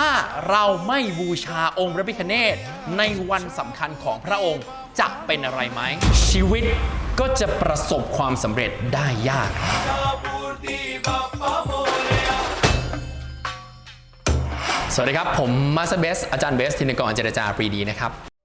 ถ้าเราไม่บูชาองค์พระพิคเนตในวันสำคัญของพระองค์จะเป็นอะไรไหม ชีวิตก็จะประสบความสำเร็จได้ยาก สวัสดีครับ ผมมาสเบสอาจารย์เบส ธินกรเจรจาปรีดีนะครับ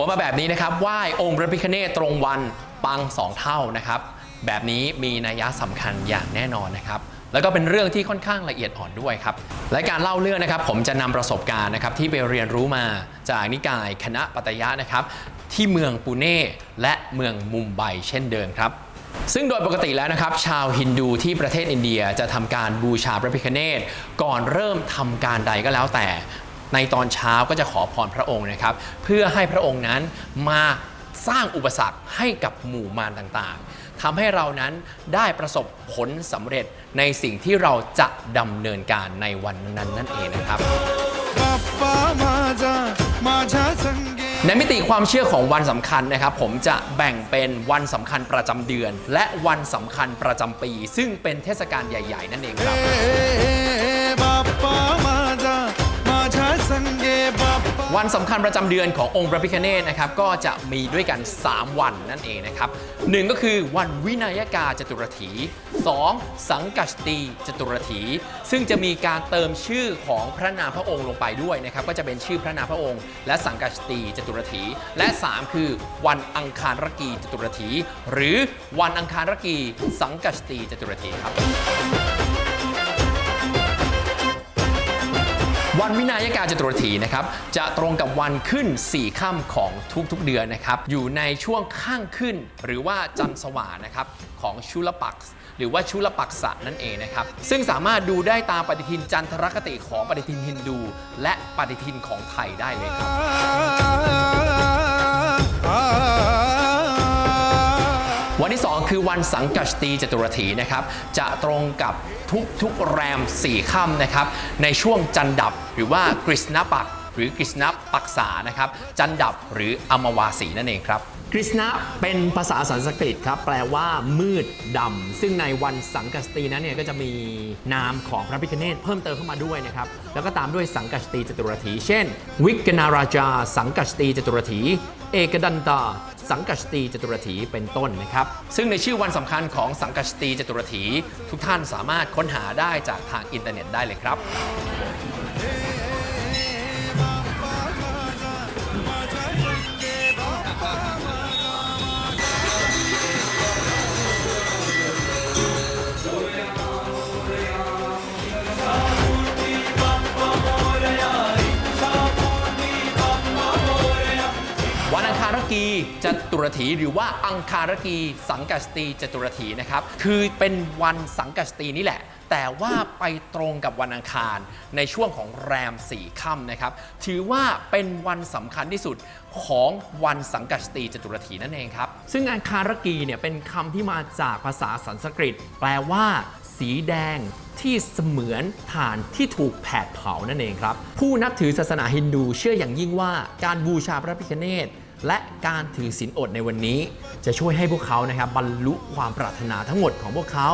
หัวมาแบบนี้นะครับไหว้องค์พระพิฆเนศตรงวันปังสองเท่านะครับ แบบนี้มีนัยยะสำคัญอย่างแน่นอนนะครับ แล้วก็เป็นเรื่องที่ค่อนข้างละเอียดอ่อนด้วยครับ และการเล่าเรื่องนะครับ ผมจะนำประสบการณ์นะครับที่ไปเรียนรู้มาจากนิกายคณะปัตยะนะครับ ที่เมืองปูเน่และเมืองมุมไบเช่นเดิมครับซึ่งโดยปกติแล้วนะครับ ชาวฮินดูที่ประเทศอินเดียจะทำการบูชาพระพิฆเนศก่อนเริ่มทำการใดก็แล้วแต่ ในตอนเช้าก็จะขอพรพระองค์นะครับ เพื่อให้พระองค์นั้นมาสร้างอุปสรรคให้กับหมู่มารต่างๆทำให้เรานั้นได้ประสบผลสำเร็จในสิ่งที่เราจะดำเนินการในวันนั้นนั่นเองนะครับในมิติความเชื่อของวันสำคัญนะครับ ผมจะแบ่งเป็นวันสำคัญประจำเดือน และวันสำคัญประจำปี ซึ่งเป็นเทศกาลใหญ่ ๆ นั่นเองครับ วันสำคัญประจำเดือนขององค์พระพิฆเนศนะครับก็จะมีด้วยกัน 3 วันนั่นเองนะครับหนึ่งก็คือวันวินัยกาจตุรถี 2. สังกัชตีจตุรถี ซึ่งจะมีการเติมชื่อของพระนามพระองค์ลงไปด้วยนะครับก็จะเป็นชื่อพระนามพระองค์ และสังกัชตีจตุรถี และ 3 คือวันอังคารรกีจตุรถี หรือวันอังคารรกี สังกัชตีจตุรถีครับ วันวินัยกาจตุรถีนะครับจะตรงกับวันขึ้น 4 ค่ำของทุกๆเดือนนะครับอยู่ในช่วงข้างขึ้น หรือว่าจันทร์สว่านะครับของชุลปักษ์หรือว่าชุลปักษะนั่นเองนะครับ ซึ่งสามารถดูได้ตามปฏิทินจันทรคติของปฏิทินฮินดู และปฏิทินของไทยได้เลยครับ คือวันสังกัชตีจตุรถีนะครับ จะตรงกับทุกๆแรม4ค่ำนะครับ ในช่วงจันดับหรือว่ากฤษณปักษ์ หรือกฤษณปักษานะครับ จันดับหรืออมวาสีนั่นเองครับกฤษณะเป็นภาษาสันสกฤตครับ แปลว่ามืดดำ ซึ่งในวันสังกัสตีนั้นเนี่ยก็จะมีนามของพระพิฆเนศเพิ่มเติมเข้ามาด้วยนะครับ แล้วก็ตามด้วยสังกัสตีจตุรถี เช่น วิกนาราชาสังกัสตีจตุรถี เอกดันตา สังกัชตีจตุรถีเป็นต้นนะครับ ซึ่งในชื่อวันสำคัญของสังกัชตีจตุรถี ทุกท่านสามารถค้นหาได้จากทางอินเทอร์เน็ตได้เลยครับ วันอังคารกีจตุรถีหรือว่าอังคารกีสังกัสตีจตุรถีนะครับคือเป็นวันสังกัสตีนี่แหละ แต่ว่าไปตรงกับวันอังคารในช่วงของแรมสี่ค่ำนะครับถือว่าเป็นวันสำคัญที่สุดของวันสังกัสตีจตุรถีนั่นเองครับซึ่งอังคารกีเนี่ยเป็นคำที่มาจากภาษาสันสกฤต แปลว่า สีแดงที่เสมือนถ่านที่ถูกแผดเผานั่นเองครับ ผู้นับถือศาสนาฮินดูเชื่ออย่างยิ่งว่าการบูชาพระพิฆเนศและการถือศีลอดในวันนี้ จะช่วยให้พวกเขานะครับบรรลุความปรารถนาทั้งหมดของพวกเขา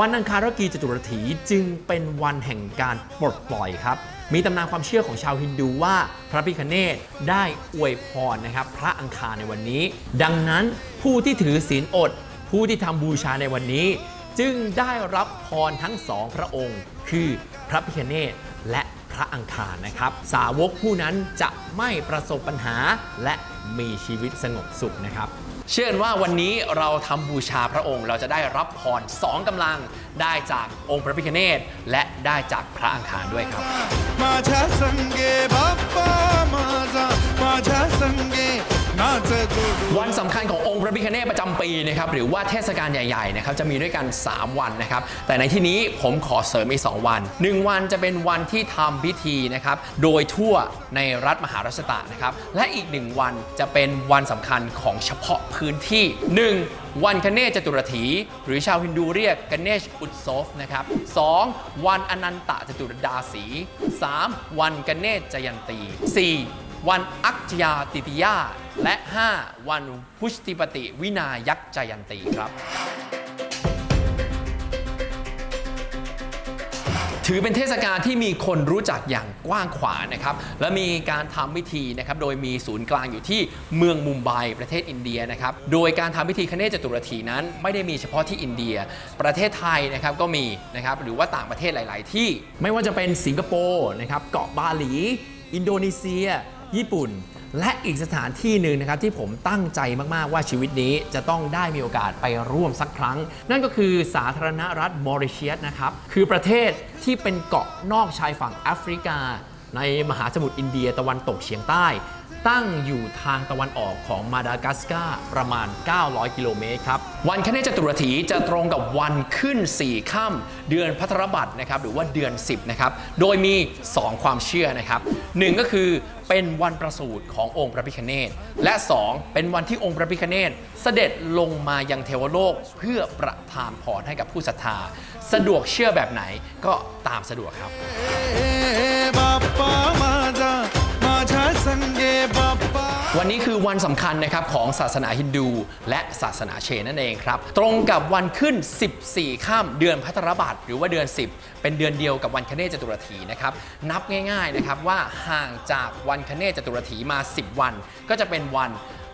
วันอังคารกีจตุรถีจึงเป็นวันแห่งการปลดปล่อยครับ มีตำนานความเชื่อของชาวฮินดูว่าพระพิฆเนศได้อวยพรนะครับ พระอังคารในวันนี้ ดังนั้นผู้ที่ถือศีลอด ผู้ที่ทำบูชาในวันนี้ จึงได้รับพรทั้งสองพระองค์ คือพระพิฆเนศและพระอังคารนะครับ สาวกผู้นั้นจะไม่ประสบปัญหาและมีชีวิตสงบสุขนะครับ เชื่อว่าวันนี้เราทำบูชาพระองค์ เราจะได้รับพรสองกำลังได้จากองค์พระพิฆเนศและได้จากพระอังคารด้วยครับ माझ्या संगे बाप्पा माझा माझ्या संगे नाच जोडू วันสำคัญขององค์พระพิฆเนศประจำปีนะครับหรือว่าเทศกาลใหญ่ๆนะครับจะมีด้วยกัน 3 วันนะครับแต่ในที่นี้ผมขอเสริมอีก 2 วัน 1 วันจะเป็นวันที่ทำพิธีนะครับโดยทั่วในรัฐมหาราชตะนะครับและอีก 1 วันจะเป็นวันสำคัญของเฉพาะพื้นที่ 1. วันคเนศจตุรถี หรือชาวฮินดูเรียกกเนชอุตโซฟนะครับ 2. วันอนันตจตุรดาสี 3. วันกเนศจยันตี 4. วันอักจยาติติยา และ 5. วันพุชติปติวินายักษ์จยันตีครับ ถือเป็นเทศกาลที่มีคนรู้จักอย่างกว้างขวางนะครับ และมีการทำพิธีนะครับ โดยมีศูนย์กลางอยู่ที่เมืองมุมไบประเทศอินเดียนะครับ โดยการทำพิธีคเนศจตุรถีนั้น ไม่ได้มีเฉพาะที่อินเดีย ประเทศไทยนะครับก็มีนะครับ หรือว่าต่างประเทศหลาย ๆ ที่ ไม่ว่าจะเป็นสิงคโปร์นะครับ เกาะบาหลี อินโดนีเซีย ญี่ปุ่น และอีกสถานที่หนึ่งนะครับที่ผมตั้งใจมาก ๆ ว่าชีวิตนี้จะต้องได้มีโอกาสไปร่วมสักครั้ง นั่นก็คือสาธารณรัฐมอริเชียสนะครับคือประเทศที่เป็นเกาะนอกชายฝั่งแอฟริกา ในมหาสมุทรอินเดียตะวันตกเฉียงใต้ ตั้งอยู่ทางตะวันออกของมาดากัสการ์ประมาณ 900 กิโลเมตรครับ วันคเนจตุรถีจะตรงกับวันขึ้น 4 ค่ำเดือนพัทรบัตรนะครับ หรือว่าเดือน 10 นะครับ โดยมี 2 ความเชื่อนะครับหนึ่งก็คือเป็นวันประสูติขององค์พระพิฆเนศและ 2 เป็นวันที่องค์พระพิฆเนศเสด็จลงมายังเทวโลกเพื่อประทานพรให้กับผู้ศรัทธา สะดวกเชื่อแบบไหนก็ตามสะดวกครับ วันนี้คือวันสำคัญนะครับของศาสนาฮินดู และศาสนาเชนนั่นเองครับ ตรงกับวันขึ้น 14 ข้ามเดือนพัทรบัตรหรือว่าเดือน 10 เป็นเดือนเดียวกับวันคเนจตุรถีนะครับนับง่ายๆนะครับว่าห่างจากวันคเนจตุรถีมา 10 วัน ก็จะเป็นวัน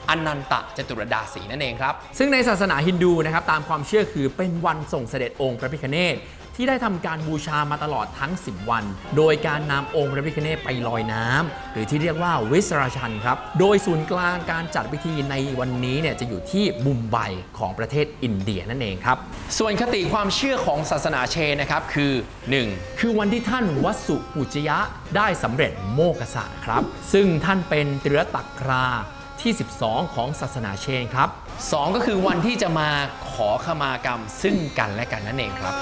อนันตจตุรดาสีนั่นเองครับ ซึ่งในศาสนาฮินดูนะครับตามความเชื่อคือเป็นวันส่งเสด็จองค์พระพิฆเนศ ที่ได้ทำการบูชามาตลอดทั้ง 10 วัน โดยการนำองค์พระพิฆเนศไปลอยน้ำหรือที่เรียกว่าวิสราชันครับ โดยศูนย์กลางการจัดพิธีในวันนี้เนี่ยจะอยู่ที่มุมไบของประเทศอินเดียนั่นเองครับ ส่วนคติความเชื่อของศาสนาเชนนะครับคือ 1. คือวันที่ท่านวัสสุปุจยะได้สำเร็จโมกษะครับ ซึ่งท่านเป็นเตรตักคราที่ 12 ของศาสนาเชนครับ 2 ก็คือวันที่จะมา ขอขมากรรมซึ่งกันและกันนั่นเองครับ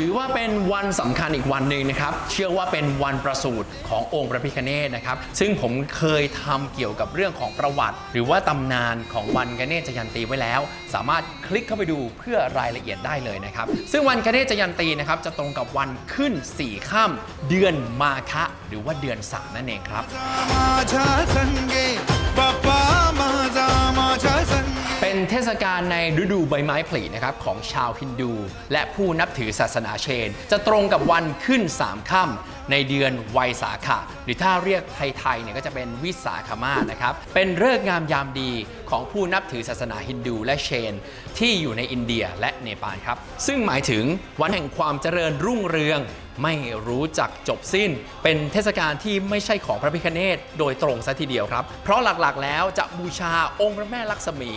ถือว่าเป็นวันสำคัญอีกวันหนึ่งนะครับ เชื่อว่าเป็นวันประสูติขององค์พระพิฆเนศนะครับ ซึ่งผมเคยทำเกี่ยวกับเรื่องของประวัติ หรือว่าตำนานของวันกเนศจยันตีไว้แล้ว สามารถคลิกเข้าไปดูเพื่อรายละเอียดได้เลยนะครับ ซึ่งวันกเนศจยันตีนะครับจะตรงกับวันขึ้น4ค่ำเดือนมาคะหรือว่าเดือน3นั่นเองครับ เป็นเทศกาลในฤดูใบไม้ผลินะครับของชาวฮินดู และผู้นับถือศาสนาเชน จะตรงกับวันขึ้น 3 ค่ำในเดือนไวยสาขะหรือถ้าเรียกไทยๆเนี่ยก็จะเป็นวิสาขมาศนะครับ เป็นฤกษ์งามยามดีของผู้นับถือศาสนาฮินดูและเชน ที่อยู่ในอินเดียและเนปาลครับ ซึ่งหมายถึงวันแห่งความเจริญรุ่งเรืองไม่รู้จักจบสิ้น เป็นเทศกาลที่ไม่ใช่ของพระพิฆเนศโดยตรงซะทีเดียวครับ เพราะหลักๆแล้วจะบูชาองค์พระแม่ลักษมี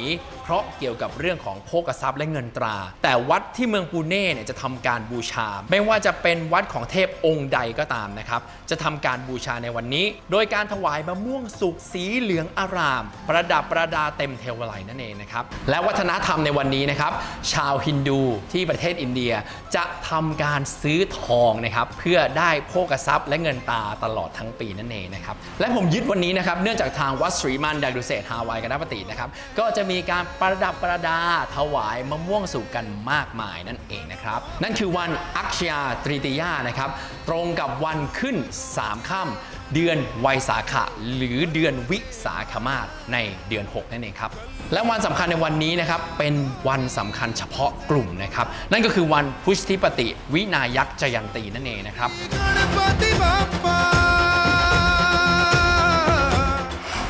เพราะเกี่ยวกับเรื่องของโภกทรัพย์และเงินตรา แต่วัดที่เมืองปูเน่เนี่ยจะทำการบูชา ไม่ว่าจะเป็นวัดของเทพองค์ใดก็ตามนะครับจะทำการบูชาในวันนี้ โดยการถวายมะม่วงสุกสีเหลืองอาราม ประดับประดาเต็มเทวไลนั่นเองนะครับและวัฒนธรรมในวันนี้นะครับชาวฮินดูที่ประเทศอินเดียจะทำการซื้อทองนะครับเพื่อได้โภกทรัพย์และเงินตาตลอดทั้งปีนั่นเองนะครับและผมยึดวันนี้นะครับเนื่องจากทางวัดสรีมันดารุเศษฮาวายกันนปตินะครับก็จะมีการประดับประดาถวายมะม่วงสุกกันมากมายนั่นเองนะครับ นั่นคือวันอักชยาตรีติยานะครับ ตรงกับวันขึ้น 3ค่ำเดือนไวยสาขะ หรือเดือนวิสาขมาศในเดือน 6 นั่นเองครับ และวันสำคัญในวันนี้นะครับ เป็นวันสำคัญเฉพาะกลุ่มนะครับ นั่นก็คือวันพุชทิปติวินายักษ์จยันตีนั่นเองนะครับ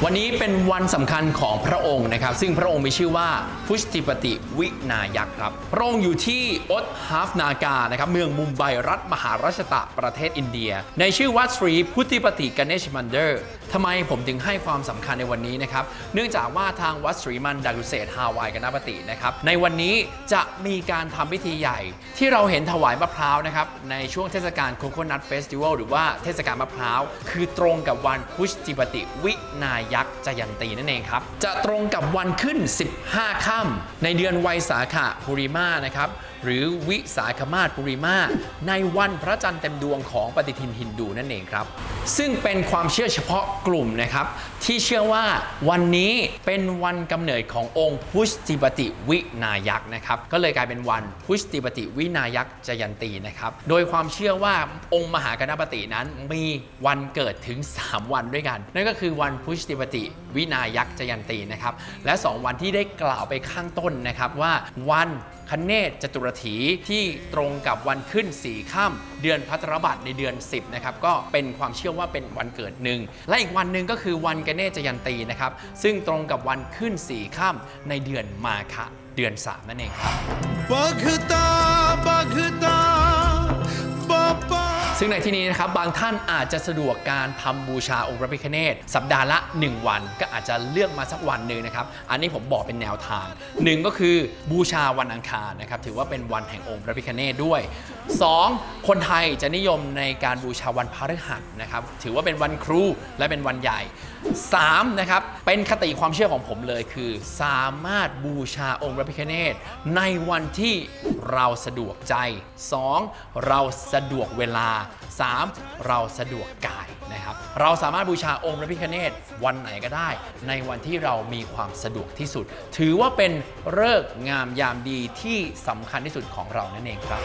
วันนี้เป็นวันสำคัญของพระองค์นะครับ ซึ่งพระองค์มีชื่อว่าพุชติปติวินายักครับ พระองค์อยู่ที่อตฮาฟนากานะครับเมืองมุมไบรัฐมหาราชตะประเทศอินเดีย ในชื่อวัดสรีพุทธิปติกเนชมันเดอร์ ทำไมผมถึงให้ความสำคัญในวันนี้นะครับ เนื่องจากว่าทางวัดสรีมันดารุเศษฮาวายกันาปตินะครับ ในวันนี้จะมีการทำพิธีใหญ่ ที่เราเห็นถวายมะพร้าวนะครับ ในช่วงเทศกาลโคโคนัทเฟสติวัลหรือว่าเทศกาลมะพร้าว คือตรงกับวันพุชจิปติวินายักษ์จยันตีนั่นเองครับ จะตรงกับวันขึ้น 15 ค่ำในเดือนไวยสาขะปุริมานะครับหรือวิสาขมาศปุริมาในวันพระจันทร์เต็มดวงของปฏิทินฮินดูนั่นเองครับ ซึ่งเป็นความเชื่อเฉพาะกลุ่มนะครับ ที่เชื่อว่าวันนี้เป็นวันกำเนิดขององค์พุชติปติวินายักษ์นะครับ ก็เลยกลายเป็นวันพุชติปติวินายักษ์จยันตีนะครับ โดยความเชื่อว่าองค์มหากณปตินั้นมีวันเกิดถึง 3 วันด้วยกัน นั่นก็คือวันพุชติปติวินายักษ์จยันตีนะครับ และ 2 วันที่ได้กล่าวไปข้างต้นนะครับว่าวันคเนศจตุรถีที่ตรงกับวันขึ้น4ค่ำเดือนพัทรบัตรในเดือน 10นะครับก็เป็นความเชื่อว่าเป็นวันเกิดหนึ่งและอีกวันหนึ่งก็คือวันกเนจยันตีนะครับซึ่งตรงกับวันขึ้น4ค่ำในเดือนมาคะเดือน 3 นั่นเองครับ ซึ่งในที่นี้นะครับบางท่านอาจจะสะดวกการทำบูชาองค์พระพิฆเนศสัปดาห์ละ 1 วัน ก็อาจจะเลือกมาสักวันหนึ่งนะครับ อันนี้ผมบอกเป็นแนวทางหนึ่งก็คือบูชาวันอังคารนะครับถือว่าเป็นวันแห่งองค์พระพิฆเนศด้วย 2. คนไทยจะนิยมในการบูชาวันพฤหัสนะครับถือว่าเป็นวันครูและเป็นวันใหญ่ 3. นะครับ เป็นคติความเชื่อของผมเลยคือ สามารถบูชาองค์พระพิฆเนศในวันที่เราสะดวกใจ 2. เราสะดวกเวลา 3. เราสะดวกกายนะครับ เราสามารถบูชาองค์พระพิฆเนศวันไหนก็ได้ ในวันที่เรามีความสะดวกที่สุด ถือว่าเป็นเลิกษ์งามยามดีที่สำคัญที่สุดของเรานั่นเองครับ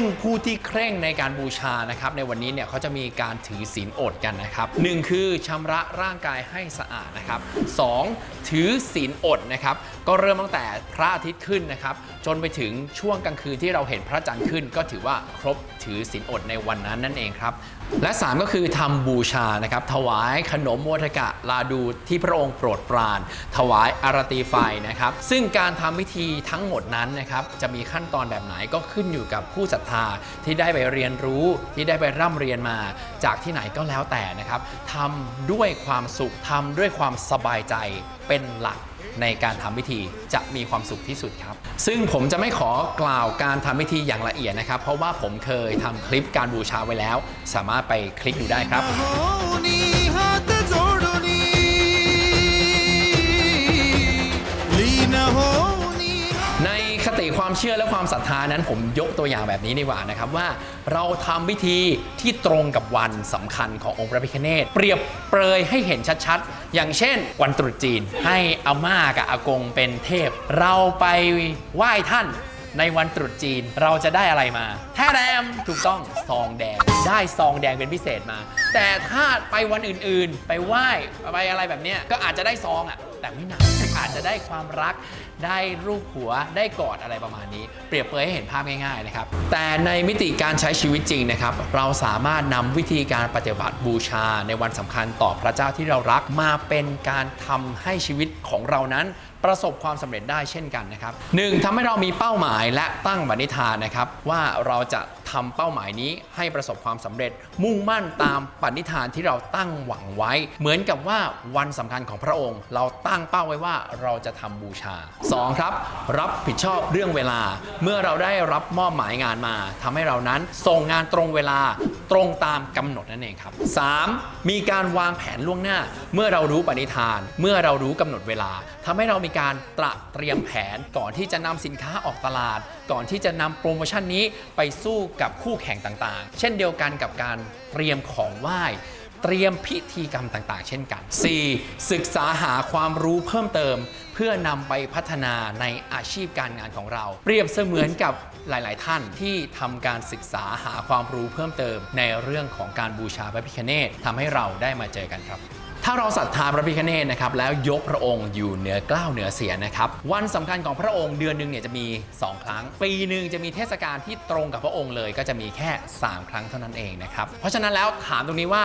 งผู้ที่เคร่งในการบูชานะครับในวันนี้เนี่ยเขาจะมีการถือศีลอดกันนะครับหนึ่งคือชำระร่างกายให้สะอาดนะครับสองถือศีลอดนะครับก็เริ่มตั้งแต่พระอาทิตย์ขึ้นนะครับ จนไปถึงช่วงกลางคืนที่เราเห็นพระจันทร์ขึ้น ก็ถือว่าครบถือศีลอดในวันนั้นนั่นเองครับ และ 3 ก็คือทำบูชานะครับ ถวายขนมโมทกะลาดูที่พระองค์โปรดปราน ถวายอารตีไฟนะครับ ซึ่งการทำพิธีทั้งหมดนั้นนะครับ จะมีขั้นตอนแบบไหนก็ขึ้นอยู่กับผู้ศรัทธาที่ได้ไปเรียนรู้ที่ได้ไปร่ำเรียนมา จากที่ไหนก็แล้วแต่นะครับทำด้วยความสุขทำด้วยความสบายใจเป็นหลัก ในการทำพิธีจะมีความสุขที่สุดครับ ซึ่งผมจะไม่ขอกล่าวการทำพิธีอย่างละเอียดนะครับ เพราะว่าผมเคยทำคลิปการบูชาไว้แล้ว สามารถไปคลิกดูได้ครับ เชื่อและความศรัทธานั้นผมยกตัวอย่างแบบนี้ดีกว่านะครับว่าเราทำพิธีที่ตรงกับวันสำคัญขององค์พระพิฆเนศเปรียบเปรยให้เห็นชัดๆ อย่างเช่น วันตรุษจีน ให้อาม่ากับอากงเป็นเทพ เราไปไหว้ท่านในวันตรุษจีนเราจะได้อะไรมาแท้แรมถูกต้องซองแดง ได้ซองแดงเป็นพิเศษมา แต่ถ้าไปวันอื่นๆ ไปไหว้ไปอะไรแบบนี้ก็อาจจะได้ซองอะแต่ไม่หนักอา จจะได้ความรัก ได้รูปหัวได้กอดอะไรประมาณนี้ เปรียบเปรยให้เห็นภาพง่ายๆนะครับแต่ในมิติการใช้ชีวิตจริงนะครับ เราสามารถนำวิธีการปฏิบัติบูชา ในวันสำคัญต่อพระเจ้าที่เรารักมาเป็นการทำให้ชีวิตของเรานั้นประสบความสำเร็จได้เช่นกันนะครับหนึ่งทำให้เรามีเป้าหมายและตั้งบันิธานนะครับว่าเราจะ ทำเป้าหมายนี้ให้ประสบความสำเร็จ มุ่งมั่นตามปณิธานที่เราตั้งหวังไว้ เหมือนกับว่าวันสำคัญของพระองค์ เราตั้งเป้าไว้ว่าเราจะทำบูชา 2. ครับ รับผิดชอบเรื่องเวลา เมื่อเราได้รับมอบหมายงานมาทำให้เรานั้นส่งงานตรงเวลาตรงตามกำหนดนั่นเองครับ 3. มีการวางแผนล่วงหน้า เมื่อเรารู้ปณิธาน เมื่อเรารู้กำหนดเวลาทำให้เรามีการตระเตรียมแผนก่อนที่จะนำสินค้าออกตลาด ก่อนที่จะนำโปรโมชั่นนี้ไปสู้กับคู่แข่งต่างๆ เช่นเดียวกันกับการเตรียมของไหว้เตรียมพิธีกรรมต่างๆ เช่นกัน 4. ศึกษาหาความรู้เพิ่มเติม เพื่อนำไปพัฒนาในอาชีพการงานของเรา เปรียบเสมือนกับหลาย ๆ ท่านที่ทำการศึกษาหาความรู้เพิ่มเติม ในเรื่องของการบูชาพระพิฆเนศทำให้เราได้มาเจอกันครับ ถ้าเราศรัทธาพระพิฆเนศนะครับแล้วยกพระองค์อยู่เหนือกล้าวเหนือเสียนะครับวันสำคัญของพระองค์เดือนหนึ่งเนี่ยจะมี 2 ครั้ง ปีหนึ่งจะมีเทศกาลที่ตรงกับพระองค์เลย ก็จะมีแค่ 3 ครั้งเท่านั้นเองนะครับเพราะฉะนั้นแล้วถามตรงนี้ว่า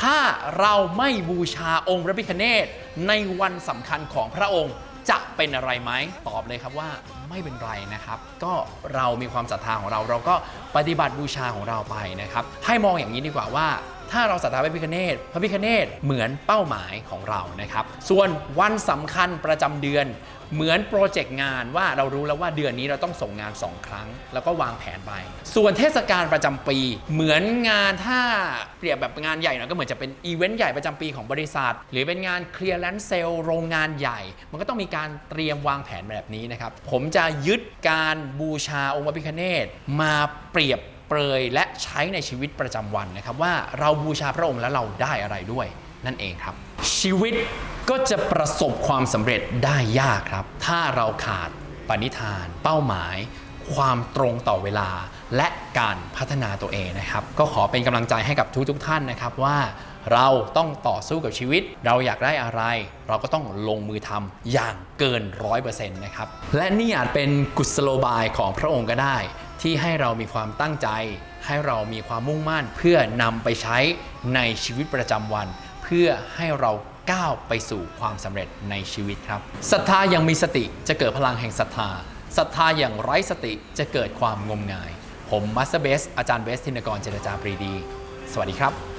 ถ้าเราไม่บูชาองค์พระพิฆเนศในวันสำคัญของพระองค์จะเป็นอะไรไหมตอบเลยครับว่าไม่เป็นไรนะครับ ก็เรามีความศรัทธาของเรา เราก็ปฏิบัติบูชาของเราไปนะครับ ให้มองอย่างนี้ดีกว่าว่า ถ้าเราศรัทธาพระพิคเนตพระพิคเนตเหมือนเป้าหมายของเรานะครับ ส่วนวันสำคัญประจำเดือนเหมือนโปรเจกต์งานว่าเรารู้แล้วว่าเดือนนี้เราต้องส่งงาน 2 ครั้ง แล้วก็วางแผนไป ส่วนเทศกาลประจำปี เหมือนงานถ้าเปรียบแบบงานใหญ่หน่อยก็เหมือนจะเป็นอีเวนต์ใหญ่ประจำปีของบริษัท หรือเป็นงานเคลียร์แลนซ์เซลโรงงานใหญ่ มันก็ต้องมีการเตรียมวางแผนแบบนี้นะครับ ผมจะยึดการบูชาองค์พระพิฆเนศมาเปรียบ เปรยและใช้ในชีวิตประจำวันนะครับว่าเราบูชาพระองค์แล้วเราได้อะไรด้วยนั่นเองครับ ชีวิตก็จะประสบความสำเร็จได้ยากครับ ถ้าเราขาดปณิธาน เป้าหมาย ความตรงต่อเวลา และการพัฒนาตัวเองนะครับ ก็ขอเป็นกำลังใจให้กับทุกๆทท่านนะครับว่าเราต้องต่อสู้กับชีวิต เราอยากได้อะไร เราก็ต้องลงมือทำอย่างเกินร้อยเปอร์เซ็นต์นะครับ และนี่อาจเป็นกุศโลบายของพระองค์ก็ได้ ที่ให้เรามีความตั้งใจ ให้เรามีความมุ่งมั่น เพื่อนำไปใช้ในชีวิตประจำวัน เพื่อให้เราก้าวไปสู่ความสำเร็จในชีวิตครับศรัทธายังมีสติจะเกิดพลังแห่งศรัทธาศรัทธาอย่างไร้สติจะเกิดความงมงาย ผมมัสเตอร์เบสอาจารย์เบสธินกรเจรจาปรีดี สวัสดีครับ